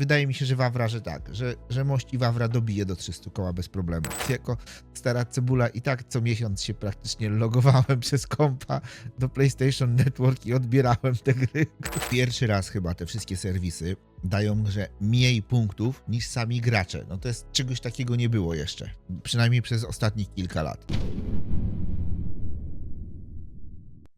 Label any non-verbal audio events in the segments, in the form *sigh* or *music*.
wydaje mi się, że Wawra, że tak, że, że mości Wawra dobije do 300 koła bez problemu. Jako stara cebula i tak co miesiąc się praktycznie logowałem *laughs* przez kompa do PlayStation Network i odbierałem te gry. Pierwszy raz chyba te wszystkie serwisy dają grze mniej punktów niż sami gracze. No to jest czegoś takiego nie było jeszcze. Przynajmniej przez ostatnich kilka lat.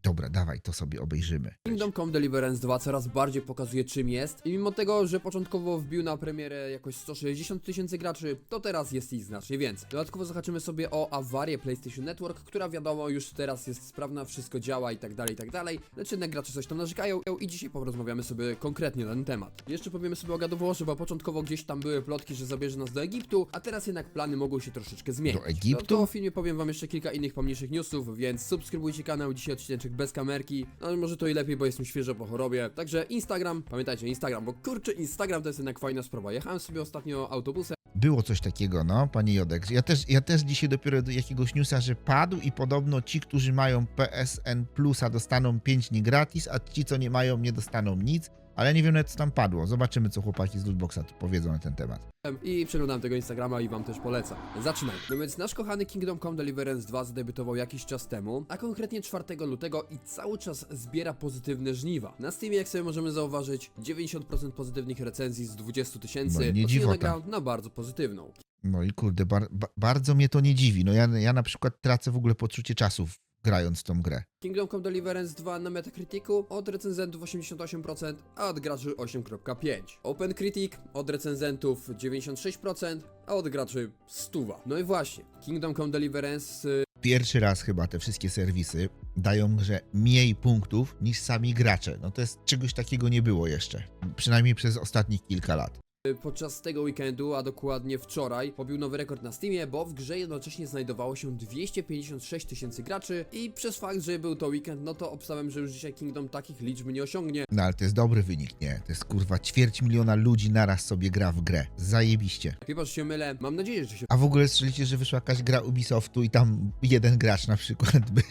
Dobra, dawaj, to sobie obejrzymy. Kingdom Come Deliverance 2 coraz bardziej pokazuje czym jest i mimo tego, że początkowo wbił na premierę jakoś 160 tysięcy graczy, to teraz jest ich znacznie więcej. Dodatkowo zahaczymy sobie o awarię PlayStation Network, która wiadomo już teraz jest sprawna, wszystko działa i tak dalej, i tak dalej, lecz jednak gracze coś tam narzekają i dzisiaj porozmawiamy sobie konkretnie na ten temat. Jeszcze powiemy sobie o God of Warze, bo początkowo gdzieś tam były plotki, że zabierze nas do Egiptu, a teraz jednak plany mogą się troszeczkę zmienić. Do Egiptu? Dodatkowo w filmie powiem wam jeszcze kilka innych pomniejszych newsów, więc subskrybujcie kanał, dzisiaj odcinek bez kamerki, no może to i lepiej, bo jestem świeżo po chorobie. Także Instagram, pamiętajcie Instagram, bo kurczę Instagram to jest jednak fajna sprawa. Jechałem sobie ostatnio autobusem, Było coś takiego, no, panie Jodek. Ja też, ja też dzisiaj dopiero do jakiegoś newsa, że padł i podobno ci, którzy mają PSN Plusa dostaną 5 dni gratis, a ci, co nie mają, nie dostaną nic. Ale nie wiem nawet co tam padło. Zobaczymy, co chłopaki z Lootboxa tu powiedzą na ten temat. i przeglądałem tego Instagrama i wam też polecam. Zaczynaj. No więc nasz kochany Kingdom Come Deliverance 2 zadebiutował jakiś czas temu, a konkretnie 4 lutego i cały czas zbiera pozytywne żniwa. Na Steamie, jak sobie możemy zauważyć, 90% pozytywnych recenzji z 20 No tysięcy, nie dziwota. na bardzo pozytywną. No i kurde, bar, ba, bardzo mnie to nie dziwi. No ja, ja na przykład tracę w ogóle poczucie czasu w- grając tą grę. Kingdom Come Deliverance 2 na Metacriticu od recenzentów 88%, a od graczy 8.5. Open Critic od recenzentów 96%, a od graczy 100. No i właśnie, Kingdom Come Deliverance Pierwszy raz chyba te wszystkie serwisy dają grze mniej punktów niż sami gracze. No to jest czegoś takiego nie było jeszcze. Przynajmniej przez ostatnich kilka lat. Podczas tego weekendu, a dokładnie wczoraj, pobił nowy rekord na Steamie, bo w grze jednocześnie znajdowało się 256 tysięcy graczy i przez fakt, że był to weekend, no to obstawiam, że już dzisiaj Kingdom takich liczb nie osiągnie. No ale to jest dobry wynik, nie? To jest kurwa ćwierć miliona ludzi naraz sobie gra w grę. Zajebiście. Chyba, że się mylę, mam nadzieję, że się A w ogóle słyszeliście, że wyszła jakaś gra Ubisoftu i tam jeden gracz na przykład był.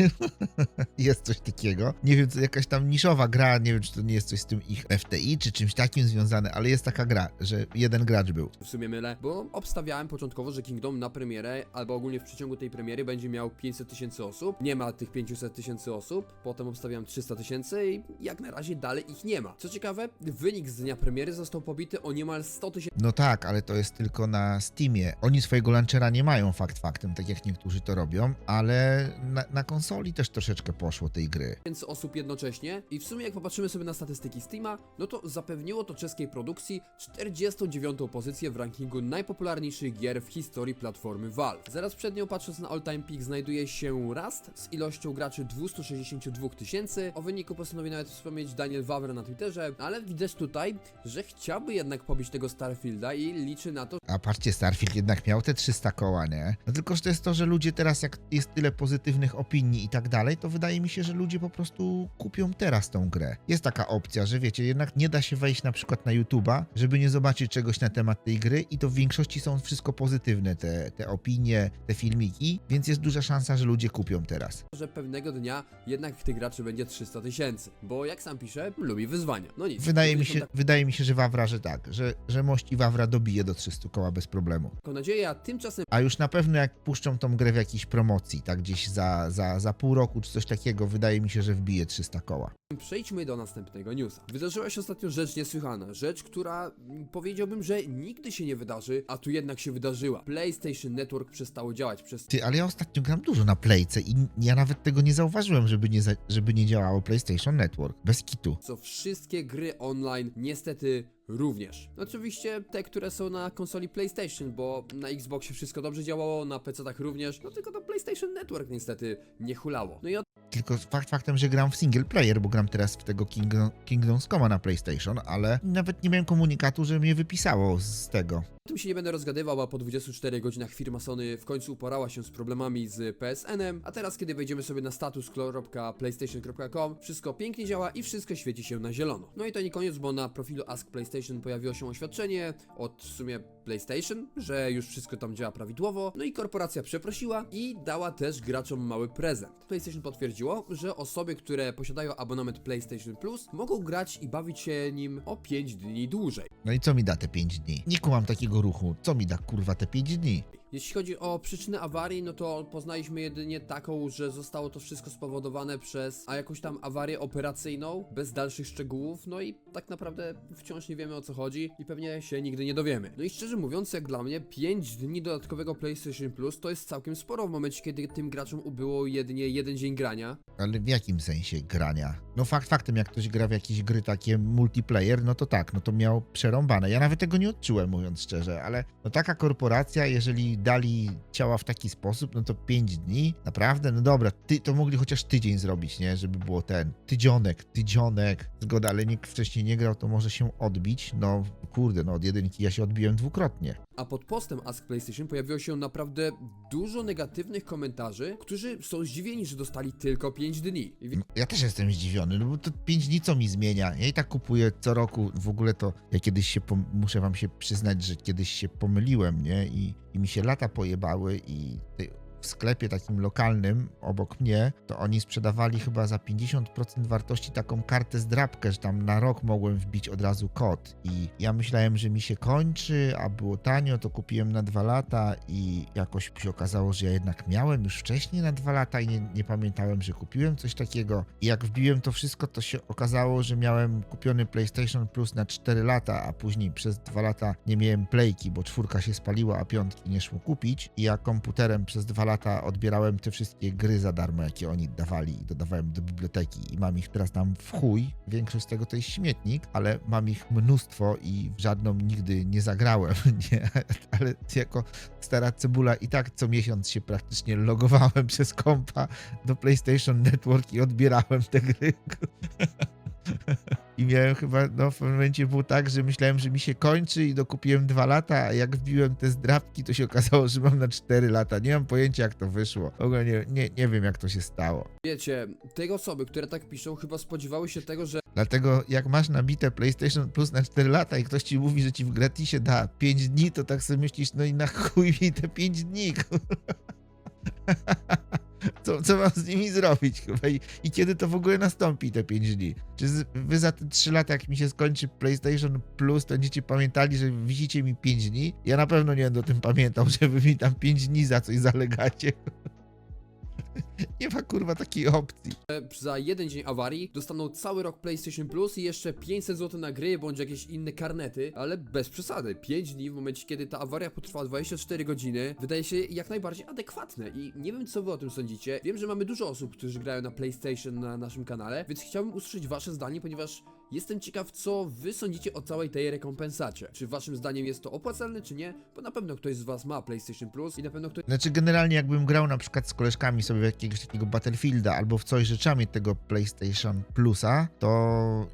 *laughs* jest coś takiego. Nie wiem, to jakaś tam niszowa gra, nie wiem, czy to nie jest coś z tym ich FTI, czy czymś takim związane, ale jest taka gra, że jeden gracz był. w sumie mylę, bo obstawiałem początkowo, że Kingdom na premierę, albo ogólnie w przeciągu tej premiery będzie miał 500 tysięcy osób. Nie ma tych 500 tysięcy osób, potem obstawiałem 300 tysięcy i jak na razie dalej ich nie ma. Co ciekawe, wynik z dnia premiery został pobity o niemal 100 tysięcy No tak, ale to jest tylko na Steamie. Oni swojego launchera nie mają fakt faktem, tak jak niektórzy to robią, ale na, na konsoli też troszeczkę poszło tej gry. tysięcy osób jednocześnie i w sumie jak popatrzymy sobie na statystyki Steama, no to zapewniło to czeskiej produkcji 49. pozycję w rankingu najpopularniejszych gier w historii platformy Valve. Zaraz przed nią patrząc na all time peak znajduje się Rust z ilością graczy 262 tysięcy. O wyniku postanowi nawet wspomnieć Daniel Wawr na Twitterze, ale widać tutaj, że chciałby jednak pobić tego Starfielda i liczy na to, A patrzcie, Starfield jednak miał te 300 koła, nie? No tylko, że to jest to, że ludzie teraz, jak jest tyle pozytywnych opinii i tak dalej, to wydaje mi się, że ludzie po prostu kupią teraz tą grę. Jest taka opcja, że wiecie, jednak nie da się wejść na przykład na YouTube'a, żeby nie zobaczyć czegoś na temat tej gry i to w większości są wszystko pozytywne, te, te opinie, te filmiki, więc jest duża szansa, że ludzie kupią teraz. że pewnego dnia jednak tych graczy będzie 300 tysięcy, bo jak sam pisze, lubi wyzwania. No nic. Wydaje mi się, wydaje mi się, że Wawra, że tak, że, że mości Wawra dobije do 300 koła bez problemu. taką nadzieję, a tymczasem A już na pewno jak puszczą tą grę w jakiejś promocji, tak gdzieś za, za, za pół roku czy coś takiego, wydaje mi się, że wbije 300 koła. Przejdźmy do następnego newsa. Wydarzyła się ostatnio rzecz niesłychana. Rzecz, która mm, powiedziałbym, że nigdy się nie wydarzy, a tu jednak się wydarzyła. PlayStation Network przestało działać przez Ty, ale ja ostatnio gram dużo na Playce i ja nawet tego nie zauważyłem, żeby nie, za, żeby nie działało PlayStation Network. Bez kitu. co wszystkie gry online niestety również. Oczywiście te, które są na konsoli PlayStation, bo na Xboxie wszystko dobrze działało, na PC-tach również, no tylko to PlayStation Network niestety nie hulało. No i od Tylko fakt faktem, że gram w single player, bo gram teraz w tego Kingdom, Kingdoms Coma na PlayStation, ale nawet nie miałem komunikatu, że mnie wypisało z tego. Tym się nie będę rozgadywał, a po 24 godzinach firma Sony w końcu uporała się z problemami z PSN-em, a teraz kiedy wejdziemy sobie na status.playstation.com, wszystko pięknie działa i wszystko świeci się na zielono. No i to nie koniec, bo na profilu Ask PlayStation pojawiło się oświadczenie od w sumie PlayStation, że już wszystko tam działa prawidłowo, no i korporacja przeprosiła i dała też graczom mały prezent. PlayStation potwierdziło, że osoby, które posiadają abonament PlayStation Plus mogą grać i bawić się nim o 5 dni dłużej. No i co mi da te 5 dni? Nie kumam takiego ruchu. Co mi da kurwa te 5 dni? Jeśli chodzi o przyczynę awarii, no to poznaliśmy jedynie taką, że zostało to wszystko spowodowane przez a jakąś tam awarię operacyjną, bez dalszych szczegółów, no i tak naprawdę wciąż nie wiemy o co chodzi i pewnie się nigdy nie dowiemy. No i szczerze mówiąc, jak dla mnie, 5 dni dodatkowego PlayStation Plus to jest całkiem sporo w momencie, kiedy tym graczom ubyło jedynie jeden dzień grania. Ale w jakim sensie grania? No fakt faktem, jak ktoś gra w jakieś gry takie multiplayer, no to tak, no to miał przerąbane. Ja nawet tego nie odczułem, mówiąc szczerze, ale no taka korporacja, jeżeli dali ciała w taki sposób, no to 5 dni, naprawdę, no dobra, ty, to mogli chociaż tydzień zrobić, nie? Żeby było ten, tydzionek, tydzionek, zgoda, ale nikt wcześniej nie grał, to może się odbić, no kurde, no od jedynki ja się odbiłem dwukrotnie. A pod postem Ask PlayStation pojawiło się naprawdę dużo negatywnych komentarzy, którzy są zdziwieni, że dostali tylko 5 dni. Ja też jestem zdziwiony, no bo to 5 dni co mi zmienia? Ja i tak kupuję co roku, w ogóle to ja kiedyś się, pom- muszę wam się przyznać, że kiedyś się pomyliłem, nie? I, i mi się lata pojebały i w sklepie takim lokalnym obok mnie, to oni sprzedawali chyba za 50% wartości taką kartę zdrabkę, że tam na rok mogłem wbić od razu kod. I ja myślałem, że mi się kończy, a było tanio, to kupiłem na dwa lata i jakoś się okazało, że ja jednak miałem już wcześniej na dwa lata i nie, nie pamiętałem, że kupiłem coś takiego. I jak wbiłem to wszystko, to się okazało, że miałem kupiony PlayStation Plus na 4 lata, a później przez dwa lata nie miałem playki, bo czwórka się spaliła, a piątki nie szło kupić. I ja komputerem przez dwa lata odbierałem te wszystkie gry za darmo, jakie oni dawali i dodawałem do biblioteki. I mam ich teraz tam w chuj. Większość z tego to jest śmietnik, ale mam ich mnóstwo i w żadną nigdy nie zagrałem, *laughs* nie? Ale jako stara cebula i tak co miesiąc się praktycznie logowałem przez kompa do PlayStation Network i odbierałem te gry. *laughs* I miałem chyba, no w pewnym momencie było tak, że myślałem, że mi się kończy i dokupiłem dwa lata, a jak wbiłem te zdrabki, to się okazało, że mam na cztery lata. Nie mam pojęcia, jak to wyszło. W ogóle nie, nie, nie wiem, jak to się stało. wiecie, te osoby, które tak piszą, chyba spodziewały się tego, że Dlatego jak masz nabite PlayStation Plus na 4 lata i ktoś ci mówi, że ci w gratisie da 5 dni, to tak sobie myślisz, no i na chuj mi te 5 dni. *laughs* Co, co mam z nimi zrobić, kurwa? I, I kiedy to w ogóle nastąpi, te 5 dni? Czy z, wy za te 3 lata, jak mi się skończy PlayStation Plus, to będziecie pamiętali, że wisicie mi 5 dni? Ja na pewno nie będę o tym pamiętał, że wy mi tam 5 dni za coś zalegacie. *laughs* Nie ma kurwa takiej opcji. za jeden dzień awarii dostaną cały rok PlayStation Plus i jeszcze 500 zł na gry bądź jakieś inne karnety, ale bez przesady. 5 dni w momencie, kiedy ta awaria potrwała 24 godziny, wydaje się jak najbardziej adekwatne i nie wiem co wy o tym sądzicie. Wiem, że mamy dużo osób, którzy grają na PlayStation na naszym kanale, więc chciałbym usłyszeć wasze zdanie, ponieważ jestem ciekaw co wy sądzicie o całej tej rekompensacie. Czy waszym zdaniem jest to opłacalne, czy nie? Bo na pewno ktoś z was ma PlayStation Plus i na pewno ktoś Znaczy, generalnie, jakbym grał na przykład z koleżkami sobie w jakiegoś takiego Battlefielda albo w coś rzeczami tego PlayStation Plusa, to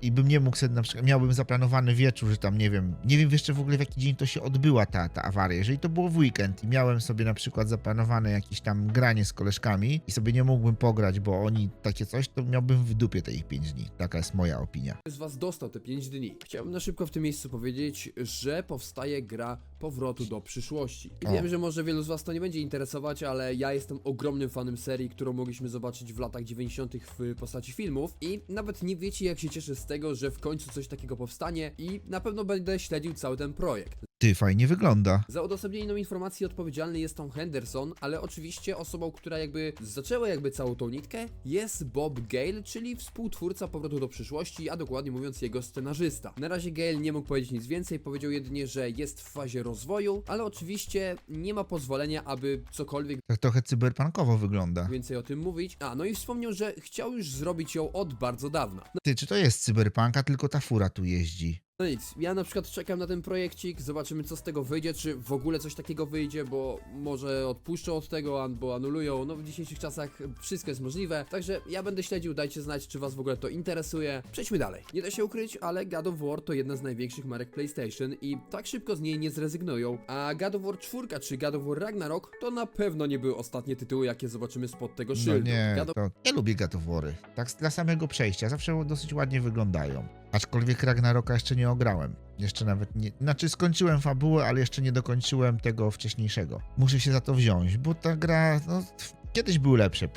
i bym nie mógł sobie na przykład, miałbym zaplanowany wieczór, że tam nie wiem, nie wiem jeszcze w ogóle w jaki dzień to się odbyła ta, ta awaria. Jeżeli to było w weekend i miałem sobie na przykład zaplanowane jakieś tam granie z koleżkami i sobie nie mógłbym pograć, bo oni takie coś, to miałbym w dupie te ich 5 dni. Taka jest moja opinia. z was dostał te 5 dni. Chciałbym na szybko w tym miejscu powiedzieć, że powstaje gra Powrotu do przyszłości. I wiem, że może wielu z was to nie będzie interesować, ale ja jestem ogromnym fanem serii, którą mogliśmy zobaczyć w latach 90. w postaci filmów i nawet nie wiecie jak się cieszę z tego, że w końcu coś takiego powstanie i na pewno będę śledził cały ten projekt. Ty, fajnie wygląda. Za udostępnienie nam informacji odpowiedzialny jest Tom Henderson, ale oczywiście osobą, która jakby zaczęła jakby całą tą nitkę jest Bob Gale, czyli współtwórca Powrotu do przyszłości, a dokładnie mówiąc jego scenarzysta. Na razie Gale nie mógł powiedzieć nic więcej, powiedział jedynie, że jest w fazie rozwoju, ale oczywiście nie ma pozwolenia, aby cokolwiek Tak trochę cyberpunkowo wygląda. więcej o tym mówić. A, no i wspomniał, że chciał już zrobić ją od bardzo dawna. Ty, czy to jest cyberpunka, tylko ta fura tu jeździ? No nic, ja na przykład czekam na ten projekcik, zobaczymy co z tego wyjdzie, czy w ogóle coś takiego wyjdzie, bo może odpuszczą od tego, albo anulują, no w dzisiejszych czasach wszystko jest możliwe, także ja będę śledził, dajcie znać, czy was w ogóle to interesuje. Przejdźmy dalej. Nie da się ukryć, ale God of War to jedna z największych marek PlayStation i tak szybko z niej nie zrezygnują, a God of War 4 czy God of War Ragnarok to na pewno nie były ostatnie tytuły, jakie zobaczymy spod tego No szyldu. nie, God of to nie lubię gatowory. Tak dla samego przejścia. Zawsze dosyć ładnie wyglądają. Aczkolwiek Ragnaroka jeszcze nie ograłem. Jeszcze nawet nie... Znaczy skończyłem fabułę, ale jeszcze nie dokończyłem tego wcześniejszego. Muszę się za to wziąć, bo ta gra... No, kiedyś były lepsze.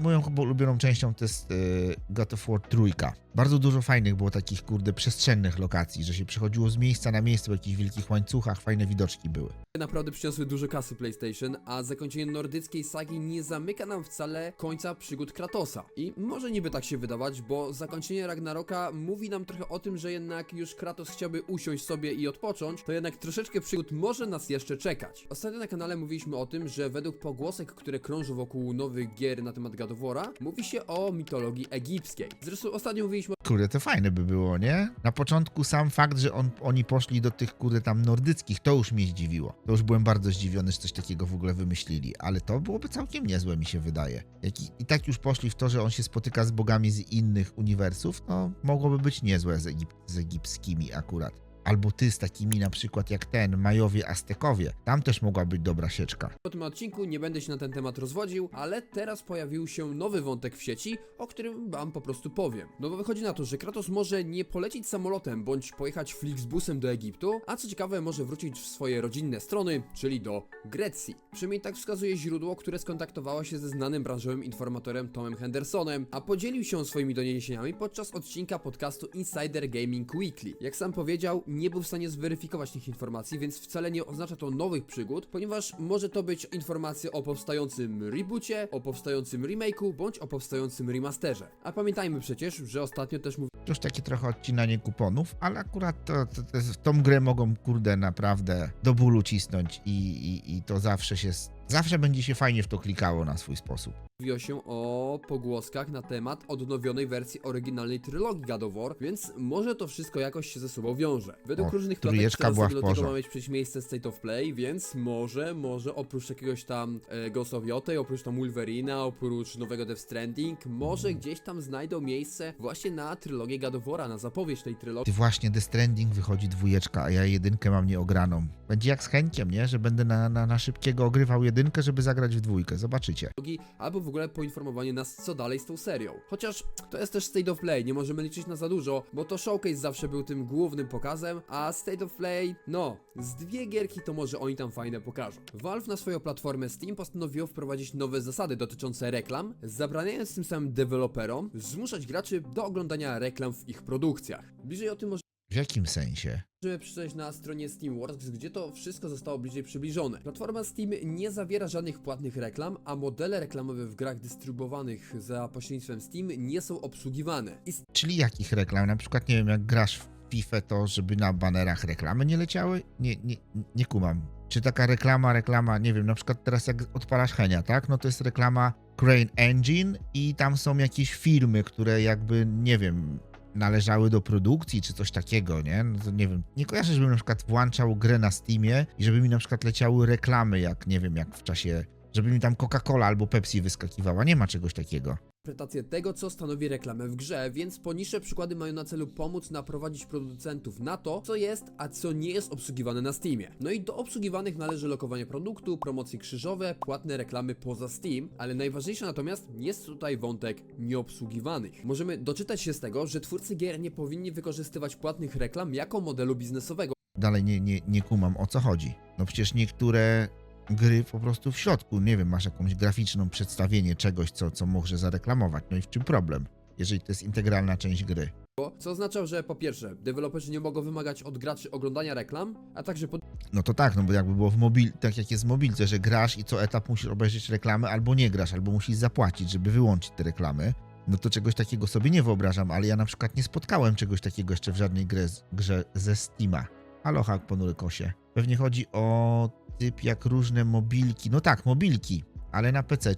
Moją chyba ulubioną częścią to jest yy, God of War trójka. Bardzo dużo fajnych było takich, kurde, przestrzennych lokacji, że się przechodziło z miejsca na miejsce w jakichś wielkich łańcuchach, fajne widoczki były. naprawdę przyniosły dużo kasy PlayStation, a zakończenie nordyckiej sagi nie zamyka nam wcale końca przygód Kratosa. I może niby tak się wydawać, bo zakończenie Ragnaroka mówi nam trochę o tym, że jednak już Kratos chciałby usiąść sobie i odpocząć, to jednak troszeczkę przygód może nas jeszcze czekać. Ostatnio na kanale mówiliśmy o tym, że według pogłosek, które krążą wokół nowych gier na temat War'a, mówi się o mitologii egipskiej. Zresztą ostatnio mówiliśmy Kurde, to fajne by było, nie? Na początku sam fakt, że on, oni poszli do tych, kurde, tam nordyckich, to już mnie zdziwiło. To już byłem bardzo zdziwiony, że coś takiego w ogóle wymyślili, ale to byłoby całkiem niezłe, mi się wydaje. Jak i, I tak już poszli w to, że on się spotyka z bogami z innych uniwersów, to mogłoby być niezłe z, Egip z egipskimi akurat. Albo ty z takimi na przykład jak ten, Majowie, Aztekowie. Tam też mogła być dobra sieczka. Po tym odcinku nie będę się na ten temat rozwodził, ale teraz pojawił się nowy wątek w sieci, o którym wam po prostu powiem. No bo wychodzi na to, że Kratos może nie polecieć samolotem bądź pojechać Flixbusem do Egiptu, a co ciekawe może wrócić w swoje rodzinne strony, czyli do Grecji. Przynajmniej tak wskazuje źródło, które skontaktowało się ze znanym branżowym informatorem Tomem Hendersonem, a podzielił się swoimi doniesieniami podczas odcinka podcastu Insider Gaming Weekly. Jak sam powiedział, nie był w stanie zweryfikować tych informacji, więc wcale nie oznacza to nowych przygód, ponieważ może to być informacja o powstającym reboocie, o powstającym remake'u, bądź o powstającym remasterze. A pamiętajmy przecież, że ostatnio też To już takie trochę odcinanie kuponów, ale akurat to, to, to, tą grę mogą, kurde, naprawdę do bólu cisnąć i, i, i to zawsze się, zawsze będzie się fajnie w to klikało na swój sposób. Mówiło się o pogłoskach na temat odnowionej wersji oryginalnej trylogii God of War, więc może to wszystko jakoś się ze sobą wiąże. Według O, różnych plotek teraz do tego ma mieć przecież miejsce State of Play, więc może, może oprócz jakiegoś tam e, Ghost of Yotei, oprócz tam Wolverina, oprócz nowego Death Stranding, może gdzieś tam znajdą miejsce właśnie na trylogię God of War'a, na zapowiedź tej trylogii. Ty właśnie The Stranding wychodzi dwójeczka, a ja jedynkę mam nieograną. Będzie jak z chęciem, nie? Że będę na, na, na szybkiego ogrywał jedynkę, żeby zagrać w dwójkę. Zobaczycie. albo w ogóle poinformowanie nas, co dalej z tą serią. Chociaż to jest też State of Play, nie możemy liczyć na za dużo, bo to Showcase zawsze był tym głównym pokazem, a State of Play, no, z dwie gierki to może oni tam fajne pokażą. Valve na swoją platformę Steam postanowiło wprowadzić nowe zasady dotyczące reklam, zabraniając tym samym deweloperom zmuszać graczy do oglądania reklam w ich produkcjach. Bliżej o tym może W jakim sensie? Możemy przeczytać na stronie Steamworks, gdzie to wszystko zostało bliżej przybliżone. Platforma Steam nie zawiera żadnych płatnych reklam, a modele reklamowe w grach dystrybuowanych za pośrednictwem Steam nie są obsługiwane. I Czyli jakich reklam? Na przykład, nie wiem, jak grasz w FIFA, to żeby na banerach reklamy nie leciały? Nie, nie, nie kumam. Czy taka reklama, reklama, nie wiem, na przykład teraz jak odpalasz Henia, tak? No to jest reklama Crane Engine i tam są jakieś firmy, które jakby, nie wiem, należały do produkcji czy coś takiego, nie? No to nie wiem. Nie kojarzę, żebym na przykład włączał grę na Steamie i żeby mi na przykład leciały reklamy, jak nie wiem, jak w czasie, żeby mi tam Coca-Cola albo Pepsi wyskakiwała. Nie ma czegoś takiego. interpretację tego, co stanowi reklamę w grze, więc poniższe przykłady mają na celu pomóc naprowadzić producentów na to, co jest, a co nie jest obsługiwane na Steamie. No i do obsługiwanych należy lokowanie produktu, promocje krzyżowe, płatne reklamy poza Steam, ale najważniejsze natomiast jest tutaj wątek nieobsługiwanych. Możemy doczytać się z tego, że twórcy gier nie powinni wykorzystywać płatnych reklam jako modelu biznesowego, dalej nie, nie, nie kumam o co chodzi. No przecież niektóre gry po prostu w środku, nie wiem, masz jakąś graficzną przedstawienie czegoś, co, co może zareklamować. No i w czym problem? Jeżeli to jest integralna część gry. co oznacza, że po pierwsze, deweloperzy nie mogą wymagać od graczy oglądania reklam, a także po No to tak, no bo jakby było w mobil, tak jak jest w mobilce, że grasz i co etap musisz obejrzeć reklamy, albo nie grasz, albo musisz zapłacić, żeby wyłączyć te reklamy. No to czegoś takiego sobie nie wyobrażam, ale ja na przykład nie spotkałem czegoś takiego jeszcze w żadnej grze, grze ze Steama. Aloha, ponury kosie. Pewnie chodzi o typ jak różne mobilki. No tak, mobilki. Ale na PC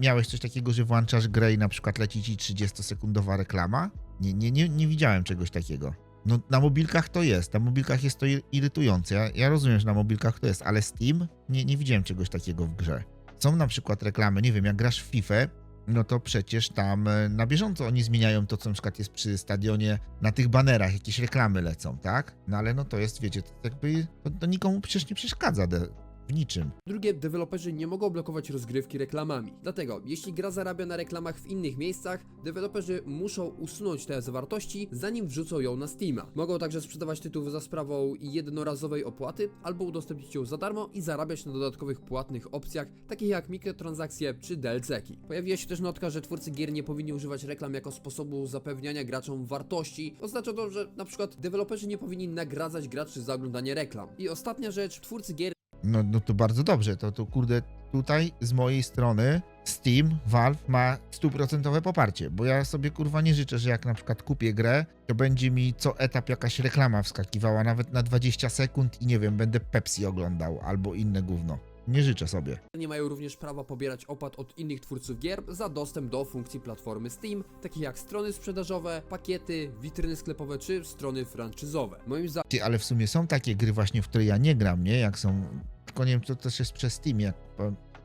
miałeś coś takiego, że włączasz grę i na przykład leci ci 30-sekundowa reklama? Nie, nie, nie, nie widziałem czegoś takiego. No na mobilkach to jest, na mobilkach jest to ir- irytujące. Ja, ja rozumiem, że na mobilkach to jest, ale Steam nie, nie widziałem czegoś takiego w grze. Są na przykład reklamy, nie wiem, jak grasz w FIFA, no to przecież tam e, na bieżąco oni zmieniają to, co na przykład jest przy stadionie, na tych banerach jakieś reklamy lecą, tak? No ale no to jest, wiecie, to jakby to, to nikomu przecież nie przeszkadza de, w niczym. Drugie, deweloperzy nie mogą blokować rozgrywki reklamami. Dlatego, jeśli gra zarabia na reklamach w innych miejscach, deweloperzy muszą usunąć te zawartości, zanim wrzucą ją na Steama. Mogą także sprzedawać tytuł za sprawą jednorazowej opłaty, albo udostępnić ją za darmo i zarabiać na dodatkowych płatnych opcjach, takich jak mikrotransakcje czy DLC-ki. Pojawiła się też notka, że twórcy gier nie powinni używać reklam jako sposobu zapewniania graczom wartości. Oznacza to, że na przykład deweloperzy nie powinni nagradzać graczy za oglądanie reklam. I ostatnia rzecz, twórcy gier No, no to bardzo dobrze, to, to kurde, tutaj z mojej strony Steam, Valve ma stuprocentowe poparcie, bo ja sobie kurwa nie życzę, że jak na przykład kupię grę, to będzie mi co etap jakaś reklama wskakiwała, nawet na 20 sekund i nie wiem, będę Pepsi oglądał albo inne gówno. Nie życzę sobie. nie mają również prawa pobierać opłat od innych twórców gier za dostęp do funkcji platformy Steam, takich jak strony sprzedażowe, pakiety, witryny sklepowe czy strony franczyzowe. Moim zdaniem ale w sumie są takie gry właśnie, w które ja nie gram, nie? Jak są, tylko nie wiem, to też jest przez Steam, jak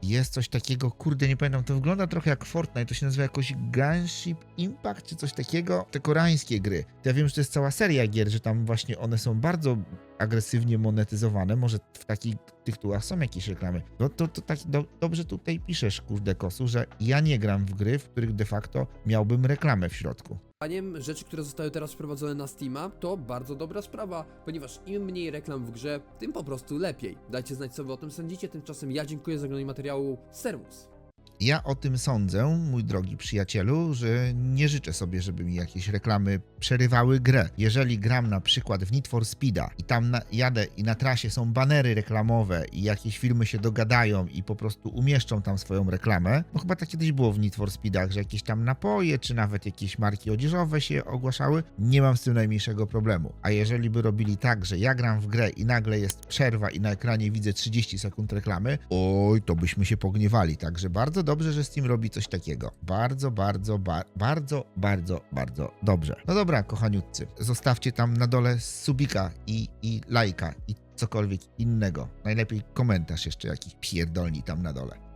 jest coś takiego, kurde, nie pamiętam, to wygląda trochę jak Fortnite, to się nazywa jakoś Gunship Impact, czy coś takiego, te koreańskie gry. Ja wiem, że to jest cała seria gier, że tam właśnie one są bardzo agresywnie monetyzowane, może w takich tytułach są jakieś reklamy. No to, to tak do, dobrze tutaj piszesz, kurde, Kosu, że ja nie gram w gry, w których de facto miałbym reklamę w środku. Zdaniem rzeczy, które zostały teraz wprowadzone na Steama, to bardzo dobra sprawa, ponieważ im mniej reklam w grze, tym po prostu lepiej. Dajcie znać, co wy o tym sądzicie, tymczasem ja dziękuję za oglądanie materiału. Servus! Ja o tym sądzę, mój drogi przyjacielu, że nie życzę sobie, żeby mi jakieś reklamy przerywały grę. Jeżeli gram na przykład w Need for Speeda i tam na, jadę i na trasie są banery reklamowe i jakieś firmy się dogadają i po prostu umieszczą tam swoją reklamę, no chyba tak kiedyś było w Need for Speedach, że jakieś tam napoje czy nawet jakieś marki odzieżowe się ogłaszały, nie mam z tym najmniejszego problemu. A jeżeli by robili tak, że ja gram w grę i nagle jest przerwa i na ekranie widzę 30 sekund reklamy, oj, to byśmy się pogniewali. Także bardzo dobrze, że Steam robi coś takiego. Bardzo, bardzo, ba- bardzo, bardzo, bardzo dobrze. No dobra, kochaniutcy, zostawcie tam na dole subika i, i lajka i cokolwiek innego. Najlepiej komentarz jeszcze jakiś pierdolni tam na dole.